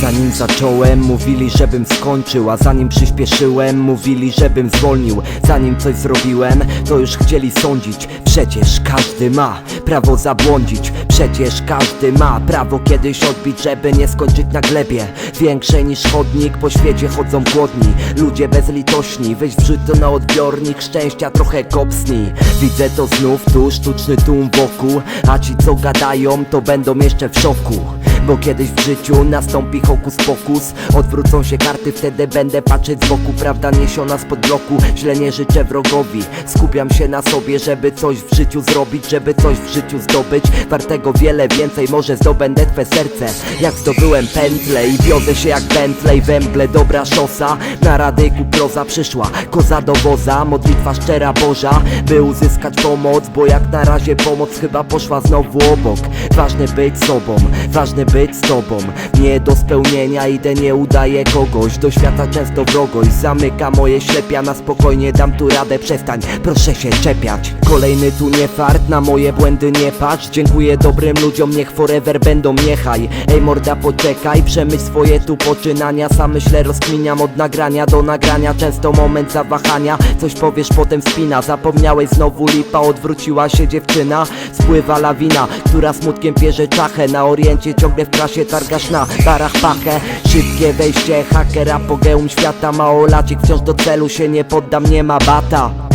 Zanim zacząłem, mówili, żebym skończył A zanim przyspieszyłem, mówili, żebym zwolnił. Zanim coś zrobiłem, to już chcieli sądzić. Przecież każdy ma prawo zabłądzić. Przecież każdy ma prawo kiedyś odbić Żeby nie skończyć na glebie. Większej niż chodnik, po świecie chodzą głodni. Ludzie bezlitośni, weź wrzuć na odbiornik. Szczęścia trochę kopsni. Widzę to znów tu, sztuczny tłum wokół. A ci co gadają, to będą jeszcze w szoku bo kiedyś w życiu nastąpi hokus pokus. Odwrócą się karty, wtedy będę patrzeć z boku. Prawda niesiona spod bloku, źle nie życzę wrogowi. Skupiam się na sobie, żeby coś w życiu zrobić Żeby coś w życiu zdobyć. Wartego wiele więcej, może zdobędę twe serce. Jak zdobyłem pętlę i wiozę się jak Bentley Węble, dobra szosa. Na radyku proza przyszła Koza do woza, modlitwa szczera Boża By uzyskać pomoc, bo jak na razie pomoc chyba poszła znowu obok. Ważne być sobą, ważne być z tobą. Nie do spełnienia idę, nie udaję kogoś. Do świata często wrogość Zamyka moje ślepia, na spokojnie dam tu radę Przestań, proszę się czepiać. Kolejny tu nie fart, na moje błędy nie patrz. Dziękuję dobrym ludziom, niech forever będą. Niechaj Ej morda poczekaj, przemyśl swoje tu poczynania. Sam myślę rozkminiam od nagrania do nagrania. Często moment zawahania, coś powiesz potem spina Zapomniałeś znowu lipa, odwróciła się dziewczyna. Spływa lawina, która smutkiem pierze czachę. Na oriencie ciągle w trasie targasz na barach pachę. Szybkie wejście, haker, apogeum świata Małolacik wciąż do celu się nie poddam, nie ma bata